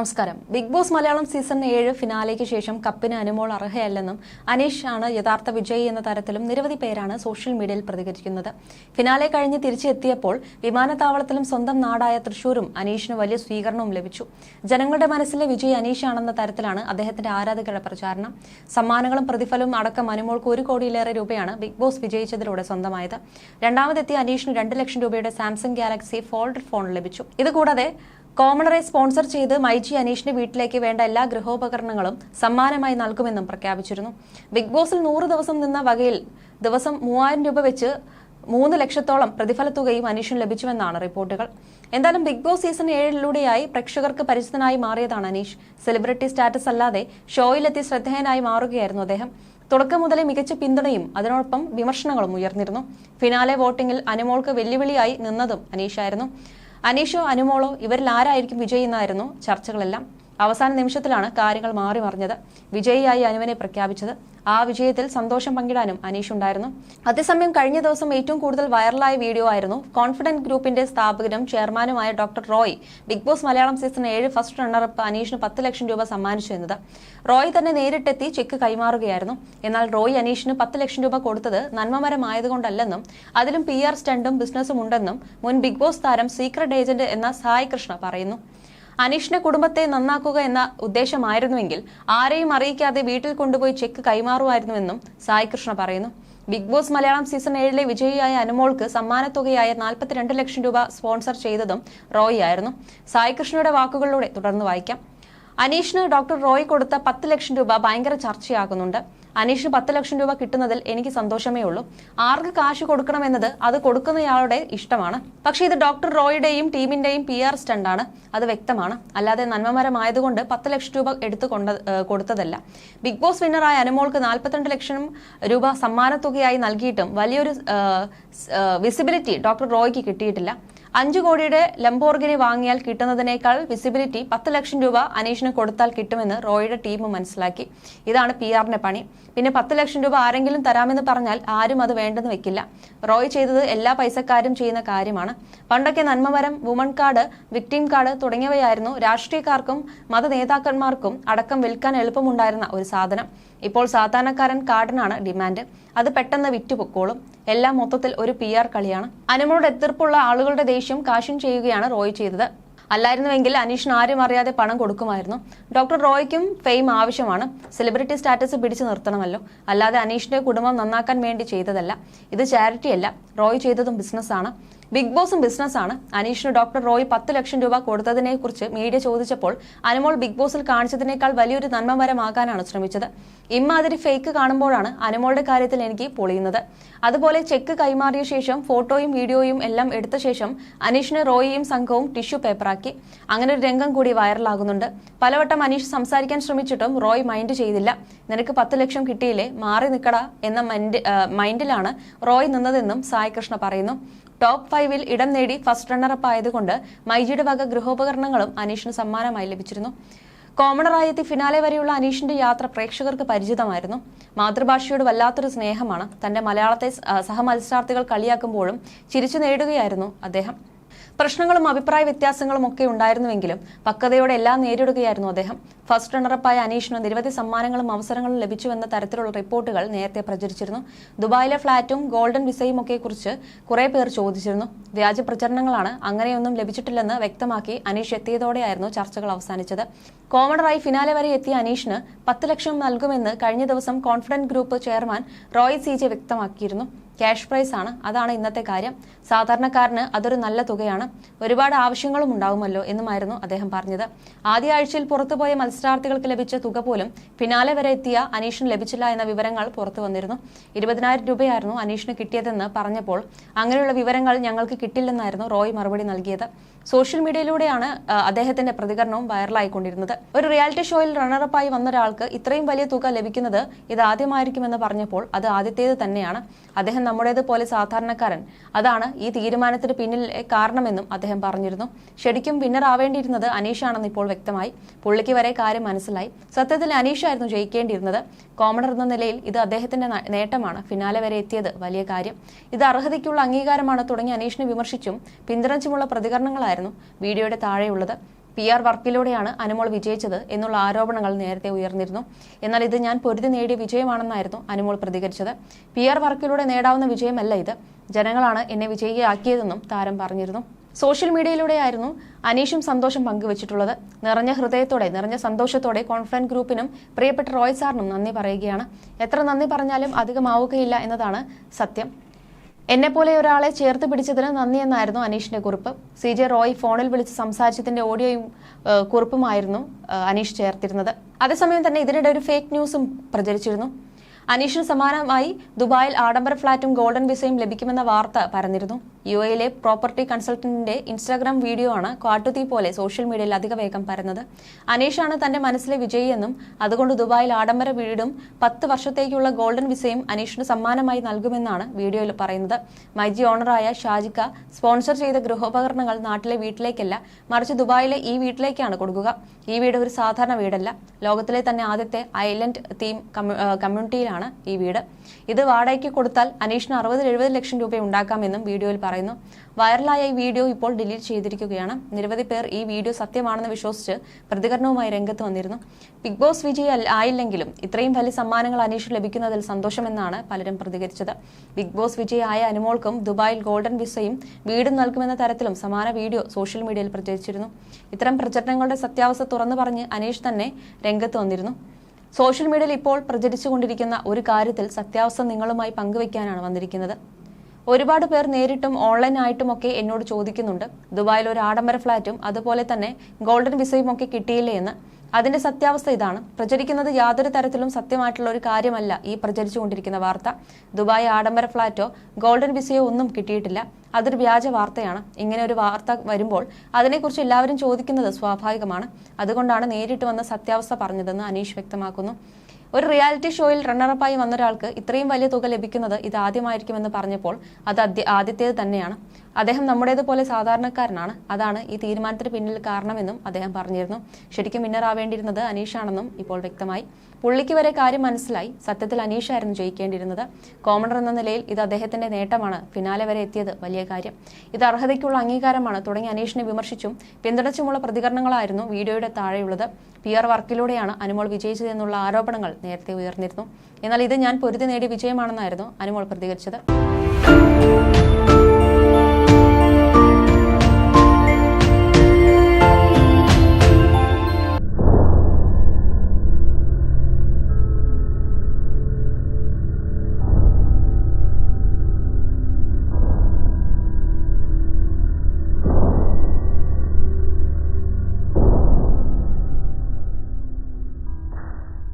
നമസ്കാരം. Big boss Malayalam season ഏഴ് ഫിനാലയ്ക്ക് ശേഷം കപ്പിന് അനുമോൾ അർഹയല്ലെന്നും അനീഷ് ആണ് യഥാർത്ഥ വിജയി എന്ന തരത്തിലും നിരവധി പേരാണ് സോഷ്യൽ മീഡിയയിൽ പ്രതികരിക്കുന്നത്. ഫിനാലെ കഴിഞ്ഞ് തിരിച്ചെത്തിയപ്പോൾ വിമാനത്താവളത്തിലും സ്വന്തം നാടായ തൃശൂരും അനീഷിന് വലിയ സ്വീകരണവും ലഭിച്ചു. ജനങ്ങളുടെ മനസ്സിലെ വിജയ് അനീഷാണെന്ന തരത്തിലാണ് അദ്ദേഹത്തിന്റെ ആരാധകരുടെ പ്രചാരണം. സമ്മാനങ്ങളും പ്രതിഫലവും അടക്കം അനുമോൾക്ക് ഒരു കോടിയിലേറെ രൂപയാണ് ബിഗ് ബോസ് വിജയിച്ചതിലൂടെ സ്വന്തമായത്. രണ്ടാമതെത്തിയ അനീഷിന് രണ്ട് ലക്ഷം രൂപയുടെ സാംസങ് ഗാലക്സി ഫോൾഡ് ഫോൺ ലഭിച്ചു. ഇതുകൂടാതെ കോമണറെ സ്പോൺസർ ചെയ്ത് മൈജി അനീഷിന് വീട്ടിലേക്ക് വേണ്ട എല്ലാ ഗൃഹോപകരണങ്ങളും സമ്മാനമായി നൽകുമെന്നും പ്രഖ്യാപിച്ചിരുന്നു. ബിഗ് ബോസിൽ നൂറ് ദിവസം നിന്ന വകയിൽ ദിവസം മൂവായിരം രൂപ വെച്ച് മൂന്ന് ലക്ഷത്തോളം പ്രതിഫല തുകയും അനീഷിന് ലഭിച്ചുവെന്നാണ് റിപ്പോർട്ടുകൾ. എന്തായാലും ബിഗ് ബോസ് സീസൺ ഏഴിലൂടെയായി പ്രേക്ഷകർക്ക് പരിചിതനായി മാറിയതാണ് അനീഷ്. സെലിബ്രിറ്റി സ്റ്റാറ്റസ് അല്ലാതെ ഷോയിലെത്തി ശ്രദ്ധേയനായി മാറുകയായിരുന്നു അദ്ദേഹം. തുടക്കം മുതലേ മികച്ച പിന്തുണയും അതിനോടൊപ്പം വിമർശനങ്ങളും ഉയർന്നിരുന്നു. ഫിനാലെ വോട്ടിംഗിൽ അനുമോൾക്ക് വെല്ലുവിളിയായി നിന്നതും അനീഷായിരുന്നു. അനീഷോ അനുമോളോ ഇവരിൽ ആരായിരിക്കും വിജയി എന്നായിരുന്നു ചർച്ചകളെല്ലാം. അവസാന നിമിഷത്തിലാണ് കാര്യങ്ങൾ മാറി മറിഞ്ഞത്. വിജയിയായി അനുവിനെ പ്രഖ്യാപിച്ചത്. ആ വിജയത്തിൽ സന്തോഷം പങ്കിടാനും അനീഷ് ഉണ്ടായിരുന്നു. അതേസമയം കഴിഞ്ഞ ദിവസം ഏറ്റവും കൂടുതൽ വൈറലായ വീഡിയോ ആയിരുന്നു. കോൺഫിഡന്റ് ഗ്രൂപ്പിന്റെ സ്ഥാപകനും ചെയർമാനുമായ doctor Roy big boss Malayalam season ഏഴ് ഫസ്റ്റ് റണ്ണറപ്പ് അനീഷിന് പത്ത് ലക്ഷം രൂപ സമ്മാനിച്ചു എന്നത്. റോയ് തന്നെ നേരിട്ടെത്തി ചെക്ക് കൈമാറുകയായിരുന്നു. എന്നാൽ റോയ് അനീഷിന് പത്ത് ലക്ഷം രൂപ കൊടുത്തത് നന്മമരമായതുകൊണ്ടല്ലെന്നും അതിലും പി ആർ സ്റ്റണ്ടും ബിസിനസ്സും ഉണ്ടെന്നും മുൻ ബിഗ് ബോസ് താരം സീക്രട്ട് ഏജന്റ് എന്ന സായ് കൃഷ്ണ പറയുന്നു. അനീഷിന്റെ കുടുംബത്തെ നന്നാക്കുക എന്ന ഉദ്ദേശമായിരുന്നുവെങ്കിൽ ആരെയും അറിയിക്കാതെ വീട്ടിൽ കൊണ്ടുപോയി ചെക്ക് കൈമാറുമായിരുന്നുവെന്നും സായി കൃഷ്ണ പറയുന്നു. ബിഗ് ബോസ് മലയാളം സീസൺ ഏഴിലെ വിജയിയായ അനുമോൾക്ക് സമ്മാനത്തുകയായ നാൽപ്പത്തിരണ്ട് ലക്ഷം രൂപ സ്പോൺസർ ചെയ്തതും റോയി ആയിരുന്നു. സായി കൃഷ്ണയുടെ വാക്കുകളിലൂടെ തുടർന്ന് വായിക്കാം. അനീഷിന് ഡോക്ടർ റോയ് കൊടുത്ത പത്ത് ലക്ഷം രൂപ ഭയങ്കര ചർച്ചയാകുന്നുണ്ട്. അനീഷിന് പത്ത് ലക്ഷം രൂപ കിട്ടുന്നതിൽ എനിക്ക് സന്തോഷമേ ഉള്ളൂ. ആർക്ക് കാശ് കൊടുക്കണമെന്നത് അത് കൊടുക്കുന്നയാളുടെ ഇഷ്ടമാണ്. പക്ഷേ ഇത് ഡോക്ടർ റോയുടെയും ടീമിന്റെയും പി ആർ സ്റ്റണ്ടാണ്. അത് വ്യക്തമാണ്. അല്ലാതെ നന്മമരമായതുകൊണ്ട് പത്ത് ലക്ഷം രൂപ എടുത്തു കൊണ്ട കൊടുത്തതല്ല. ബിഗ് ബോസ് വിന്നറായ അനുമോൾക്ക് നാൽപ്പത്തിരണ്ട് ലക്ഷം രൂപ സമ്മാനത്തുകയായി നൽകിയിട്ടും വലിയൊരു വിസിബിലിറ്റി ഡോക്ടർ റോയ്ക്ക് കിട്ടിയിട്ടില്ല. അഞ്ചു കോടിയുടെ ലംബോർഗിനി വാങ്ങിയാൽ കിട്ടുന്നതിനേക്കാൾ വിസിബിലിറ്റി പത്ത് ലക്ഷം രൂപ അനീഷിന് കൊടുത്താൽ കിട്ടുമെന്ന് റോയുടെ ടീം മനസ്സിലാക്കി. ഇതാണ് പി ആറിന്റെ പണി. പിന്നെ പത്ത് ലക്ഷം രൂപ ആരെങ്കിലും തരാമെന്ന് പറഞ്ഞാൽ ആരും അത് വേണ്ടെന്ന് വെക്കില്ല. റോയ് ചെയ്തത് എല്ലാ പൈസക്കാരും ചെയ്യുന്ന കാര്യമാണ്. പണ്ടൊക്കെ നന്മമരം വുമൺ കാർഡ് വിക്ടിം കാർഡ് തുടങ്ങിയവയായിരുന്നു രാഷ്ട്രീയക്കാർക്കും മത നേതാക്കന്മാർക്കും അടക്കം വിൽക്കാൻ എളുപ്പമുണ്ടായിരുന്ന ഒരു സാധനം. ഇപ്പോൾ സാധാരണക്കാരൻ കാർഡിനാണ് ഡിമാൻഡ്. അത് പെട്ടെന്ന് വിറ്റുപൊക്കോളും എല്ലാം മൊത്തത്തിൽ ഒരു പി ആർ കളിയാണ്. അനുമോട് എതിർപ്പുള്ള ആളുകളുടെ ദേഷ്യം കാശും ചെയ്യുകയാണ് റോയ് ചെയ്തത്. അല്ലായിരുന്നുവെങ്കിൽ അനീഷിന് ആരും അറിയാതെ പണം കൊടുക്കുമായിരുന്നു. ഡോക്ടർ റോയ്ക്കും ഫെയിം ആവശ്യമാണ്. സെലിബ്രിറ്റി സ്റ്റാറ്റസ് പിടിച്ചു നിർത്തണമല്ലോ. അല്ലാതെ അനീഷിന്റെ കുടുംബം നന്നാക്കാൻ വേണ്ടി ചെയ്തതല്ല. ഇത് ചാരിറ്റി അല്ല റോയ് ചെയ്തതും ബിസിനസ്സാണ്. ബിഗ് ബോസും ബിസിനസ്സാണ്. അനീഷിന് ഡോക്ടർ റോയ് പത്ത് ലക്ഷം രൂപ കൊടുത്തതിനെ കുറിച്ച് മീഡിയ ചോദിച്ചപ്പോൾ അനുമോൾ ബിഗ് ബോസിൽ കാണിച്ചതിനേക്കാൾ വലിയൊരു നന്മമരമാകാനാണ് ശ്രമിച്ചത്. ഇമ്മാതിരി ഫേക്ക് കാണുമ്പോഴാണ് അനുമോളുടെ കാര്യത്തിൽ എനിക്ക് പൊളിയുന്നത്. അതുപോലെ ചെക്ക് കൈമാറിയ ശേഷം ഫോട്ടോയും വീഡിയോയും എല്ലാം എടുത്ത ശേഷം അനീഷിന് റോയിയും സംഘവും ടിഷ്യൂ പേപ്പറാക്കി. അങ്ങനെ ഒരു രംഗം കൂടി വൈറലാകുന്നുണ്ട്. പലവട്ടം അനീഷ് സംസാരിക്കാൻ ശ്രമിച്ചിട്ടും റോയ് മൈൻഡ് ചെയ്തില്ല. നിനക്ക് പത്ത് ലക്ഷം കിട്ടിയില്ലേ? മാറി നിൽക്കട എന്ന മൈൻഡിലാണ് റോയ് നിന്നതെന്നും സായ് കൃഷ്ണ പറയുന്നു. ടോപ്പ് ഫൈവിൽ ഇടം നേടി ഫസ്റ്റ് റണ്ണറപ്പ് ആയതുകൊണ്ട് മൈജിയുടെ വക ഗൃഹോപകരണങ്ങളും അനീഷിന് സമ്മാനമായി ലഭിച്ചിരുന്നു. കോമണറായി എത്തി ഫിനാലെ വരെയുള്ള അനീഷിന്റെ യാത്ര പ്രേക്ഷകർക്ക് പരിചിതമായിരുന്നു. മാതൃഭാഷയോട് വല്ലാത്തൊരു സ്നേഹമാണ്. തന്റെ മലയാളത്തെ സഹമത്സരാർത്ഥികൾ കളിയാക്കുമ്പോഴും ചിരിച്ചു നേടുകയായിരുന്നു അദ്ദേഹം. പ്രശ്നങ്ങളും അഭിപ്രായ വ്യത്യാസങ്ങളും ഒക്കെ ഉണ്ടായിരുന്നുവെങ്കിലും പക്വതയോടെ എല്ലാം നേരിടുകയായിരുന്നു അദ്ദേഹം. ഫസ്റ്റ് റണ്ണറപ്പായ അനീഷിന് നിരവധി സമ്മാനങ്ങളും അവസരങ്ങളും ലഭിച്ചുവെന്ന തരത്തിലുള്ള റിപ്പോർട്ടുകൾ നേരത്തെ പ്രചരിച്ചിരുന്നു. ദുബായിലെ ഫ്ളാറ്റും ഗോൾഡൻ വിസയും ഒക്കെ കുറിച്ച് കുറെ പേർ ചോദിച്ചിരുന്നു. വ്യാജ പ്രചരണങ്ങളാണ് അങ്ങനെയൊന്നും ലഭിച്ചിട്ടില്ലെന്ന് വ്യക്തമാക്കി അനീഷ് എത്തിയതോടെയായിരുന്നു ചർച്ചകൾ അവസാനിച്ചത്. കോമണറായി ഫിനാലെ വരെ എത്തിയ അനീഷിന് പത്ത് ലക്ഷം നൽകുമെന്ന് കഴിഞ്ഞ ദിവസം confident group chairman Roy C വ്യക്തമാക്കിയിരുന്നു. ക്യാഷ് പ്രൈസ് ആണ്. അതാണ് ഇന്നത്തെ കാര്യം. സാധാരണക്കാരന് അതൊരു നല്ല തുകയാണ്. ഒരുപാട് ആവശ്യങ്ങളും ഉണ്ടാവുമല്ലോ എന്നുമായിരുന്നു അദ്ദേഹം പറഞ്ഞത്. ആദ്യ ആഴ്ചയിൽ പുറത്തുപോയ മത്സരാർത്ഥികൾക്ക് ലഭിച്ച തുക പോലും ഫിനാലെ വരെ എത്തിയ അനീഷിന് ലഭിച്ചില്ല എന്ന വിവരങ്ങൾ പുറത്തു വന്നിരുന്നു. ഇരുപതിനായിരം രൂപയായിരുന്നു അനീഷിന് കിട്ടിയതെന്ന് പറഞ്ഞപ്പോൾ അങ്ങനെയുള്ള വിവരങ്ങൾ ഞങ്ങൾക്ക് കിട്ടില്ലെന്നായിരുന്നു റോയ് മറുപടി നൽകിയത്. സോഷ്യൽ മീഡിയയിലൂടെയാണ് അദ്ദേഹത്തിന്റെ പ്രതികരണവും വൈറലായിക്കൊണ്ടിരുന്നത്. ഒരു റിയാലിറ്റി ഷോയിൽ റണ്ണറപ്പായി വന്ന ഒരാൾക്ക് ഇത്രയും വലിയ തുക ലഭിക്കുന്നത് ഇത് ആദ്യമായിരിക്കുമെന്ന് പറഞ്ഞപ്പോൾ അത് ആദ്യത്തേത് തന്നെയാണ്. അദ്ദേഹം നമ്മുടേത് പോലെ സാധാരണക്കാരൻ. അതാണ് ഈ തീരുമാനത്തിന് പിന്നിലെ കാരണമെന്നും അദ്ദേഹം പറഞ്ഞിരുന്നു. ശരിക്കും വിന്നർ ആവേണ്ടിയിരുന്നത് അനീഷാണെന്ന് ഇപ്പോൾ വ്യക്തമായി. പുള്ളിക്ക് വരെ കാര്യം മനസ്സിലായി. സത്യത്തിൽ അനീഷായിരുന്നു ജയിക്കേണ്ടിയിരുന്നത്. കോമണർ എന്ന നിലയിൽ ഇത് അദ്ദേഹത്തിന്റെ നേട്ടമാണ്. ഫിനാലെ വരെ എത്തിയത് വലിയ കാര്യം. ഇത് അർഹതയ്ക്കുള്ള അംഗീകാരമാണ് തുടങ്ങി അനീഷിനെ വിമർശിച്ചും പിന്തുണച്ചുമുള്ള പ്രതികരണങ്ങളായിരുന്നു വീഡിയോയുടെ താഴെയുള്ളത് പി ആർ വർക്കിലൂടെയാണ് അനുമോൾ വിജയിച്ചത് എന്നുള്ള ആരോപണങ്ങൾ നേരത്തെ ഉയർന്നിരുന്നു. എന്നാൽ ഇത് ഞാൻ പൊരുതി നേടിയ വിജയമാണെന്നായിരുന്നു അനുമോൾ പ്രതികരിച്ചത്. പി ആർ വർക്കിലൂടെ നേടാവുന്ന വിജയമല്ല ഇത്. ജനങ്ങളാണ് എന്നെ വിജയിയാക്കിയതെന്നും താരം പറഞ്ഞിരുന്നു. സോഷ്യൽ മീഡിയയിലൂടെയായിരുന്നു അനീഷും സന്തോഷം പങ്കുവച്ചിട്ടുള്ളത്. നിറഞ്ഞ ഹൃദയത്തോടെ നിറഞ്ഞ സന്തോഷത്തോടെ കോൺഫറൻസ് ഗ്രൂപ്പിനും പ്രിയപ്പെട്ട റോയ് സാറിനും നന്ദി പറയുകയാണ്. എത്ര നന്ദി പറഞ്ഞാലും അധികമാവുകയില്ല എന്നതാണ് സത്യം. എന്നെപ്പോലെ ഒരാളെ ചേർത്ത് പിടിച്ചതിന് നന്ദി എന്നായിരുന്നു അനീഷിന്റെ കുറിപ്പ്. സി ജെ റോയ് ഫോണിൽ വിളിച്ച് സംസാരിച്ചതിന്റെ ഓഡിയോയും കുറിപ്പുമായിരുന്നു അനീഷ് ചേർത്തിരുന്നത്. അതേസമയം തന്നെ ഇതിനിടെ ഒരു ഫേക്ക് ന്യൂസും പ്രചരിച്ചിരുന്നു. അനീഷിന് സമാനമായി ദുബായിൽ ആഡംബര ഫ്ളാറ്റും ഗോൾഡൻ വിസയും ലഭിക്കുമെന്ന വാർത്ത പരന്നിരുന്നു. യു എയിലെ പ്രോപ്പർട്ടി കൺസൾട്ടന്റിന്റെ ഇൻസ്റ്റാഗ്രാം വീഡിയോ ആണ് കാട്ടുതീ പോലെ സോഷ്യൽ മീഡിയയിൽ അധിക വേഗം പരന്നത്. അനീഷാണ് തന്റെ മനസ്സിലെ വിജയിയെന്നും അതുകൊണ്ട് ദുബായിൽ ആഡംബര വീടും പത്ത് വർഷത്തേക്കുള്ള ഗോൾഡൻ വിസയും അനീഷിന് സമ്മാനമായി നൽകുമെന്നാണ് വീഡിയോയിൽ പറയുന്നത്. മൈജി ഓണറായ ഷാജിക്ക സ്പോൺസർ ചെയ്ത ഗൃഹോപകരണങ്ങൾ നാട്ടിലെ വീട്ടിലേക്കല്ല മറിച്ച് ദുബായിലെ ഈ വീട്ടിലേക്കാണ് കൊടുക്കുക. ഈ വീട് ഒരു സാധാരണ വീടല്ല. ലോകത്തിലെ തന്നെ ആദ്യത്തെ ഐലൻഡ് തീം കമ്മ്യൂണിറ്റിയിലാണ് ഈ വീട്. ഇത് വാടകയ്ക്ക് കൊടുത്താൽ അനീഷിന് അറുപത് എഴുപത് ലക്ഷം രൂപ ഉണ്ടാക്കാമെന്നും വീഡിയോയിൽ പറയുന്നു. വൈറലായ ഈ വീഡിയോ ഇപ്പോൾ ഡിലീറ്റ് ചെയ്തിരിക്കുകയാണ്. നിരവധി പേർ ഈ വീഡിയോ സത്യമാണെന്ന് വിശ്വസിച്ച് പ്രതികരണവുമായി രംഗത്ത് വന്നിരുന്നു. ബിഗ് ബോസ് വിജയ് ആയില്ലെങ്കിലും ഇത്രയും വലിയ സമ്മാനങ്ങൾ അനീഷ് ലഭിക്കുന്നതിൽ സന്തോഷമെന്നാണ് പലരും പ്രതികരിച്ചത്. ബിഗ് ബോസ് വിജയ് ആയ അനുമോൾക്കും ദുബായിൽ ഗോൾഡൻ വിസയും വീട് നൽകുമെന്ന തരത്തിലും സമാന വീഡിയോ സോഷ്യൽ മീഡിയയിൽ പ്രചരിച്ചിരുന്നു. ഇത്തരം പ്രചരണങ്ങളുടെ സത്യാവസ്ഥ തുറന്നു പറഞ്ഞ് അനീഷ് തന്നെ രംഗത്ത് വന്നിരുന്നു. സോഷ്യൽ മീഡിയയിൽ ഇപ്പോൾ പ്രചരിച്ചുകൊണ്ടിരിക്കുന്ന ഒരു കാര്യത്തിൽ സത്യാവസ്ഥ നിങ്ങളുമായി പങ്കുവയ്ക്കാനാണ് വന്നിരിക്കുന്നത്. ഒരുപാട് പേർ നേരിട്ടും ഓൺലൈനായിട്ടും ഒക്കെ എന്നോട് ചോദിക്കുന്നുണ്ട്. ദുബായിൽ ഒരു ആഡംബര ഫ്ളാറ്റും അതുപോലെ തന്നെ ഗോൾഡൻ വിസയും ഒക്കെ കിട്ടിയില്ലേ എന്ന്. അതിന്റെ സത്യാവസ്ഥ ഇതാണ്. പ്രചരിക്കുന്നത് യാതൊരു തരത്തിലും സത്യമായിട്ടുള്ള ഒരു കാര്യമല്ല ഈ പ്രചരിച്ചുകൊണ്ടിരിക്കുന്ന വാർത്ത. ദുബായ് ആഡംബര ഫ്ളാറ്റോ ഗോൾഡൻ വിസയോ ഒന്നും കിട്ടിയിട്ടില്ല. അതൊരു വ്യാജ വാർത്തയാണ്. ഇങ്ങനെ ഒരു വാർത്ത വരുമ്പോൾ അതിനെക്കുറിച്ച് എല്ലാവരും ചോദിക്കുന്നത് സ്വാഭാവികമാണ്. അതുകൊണ്ടാണ് നേരിട്ട് വന്ന സത്യാവസ്ഥ പറഞ്ഞതെന്ന് അനീഷ് വ്യക്തമാക്കുന്നു. ഒരു റിയാലിറ്റി ഷോയിൽ റണ്ണറപ്പായി വന്ന ഒരാൾക്ക് ഇത്രയും വലിയ തുക ലഭിക്കുന്നത് ഇത് ആദ്യമായിരിക്കുമെന്ന് പറഞ്ഞപ്പോൾ അത് ആദ്യ- ആദ്യത്തേത് തന്നെയാണ്. അദ്ദേഹം നമ്മുടേതുപോലെ സാധാരണക്കാരനാണ്. അതാണ് ഈ തീരുമാനത്തിന് പിന്നിൽ കാരണമെന്നും അദ്ദേഹം പറഞ്ഞിരുന്നു. ശരിക്കും വിന്നർ ആവേണ്ടിയിരുന്നത് അനീഷാണെന്നും ഇപ്പോൾ വ്യക്തമായി. പുള്ളിക്ക് വരെ കാര്യം മനസ്സിലായി. സത്യത്തിൽ അനീഷായിരുന്നു ജയിക്കേണ്ടിയിരുന്നത്. കോമണർ എന്ന നിലയിൽ ഇത് അദ്ദേഹത്തിന്റെ നേട്ടമാണ്. ഫിനാലെ വരെ എത്തിയത് വലിയ കാര്യം. ഇത് അർഹതയ്ക്കുള്ള അംഗീകാരമാണ്. തുടങ്ങി അനീഷിനെ വിമർശിച്ചും പിന്തുണച്ചുമുള്ള പ്രതികരണങ്ങളായിരുന്നു വീഡിയോയുടെ താഴെയുള്ളത്. പി ആർ വർക്കിലൂടെയാണ് അനുമോൾ വിജയിച്ചതെന്നുള്ള ആരോപണങ്ങൾ നേരത്തെ ഉയർന്നിരുന്നു. എന്നാൽ ഇത് ഞാൻ പൊരുതി നേടിയ വിജയമാണെന്നായിരുന്നു അനുമോൾ പ്രതികരിച്ചത്.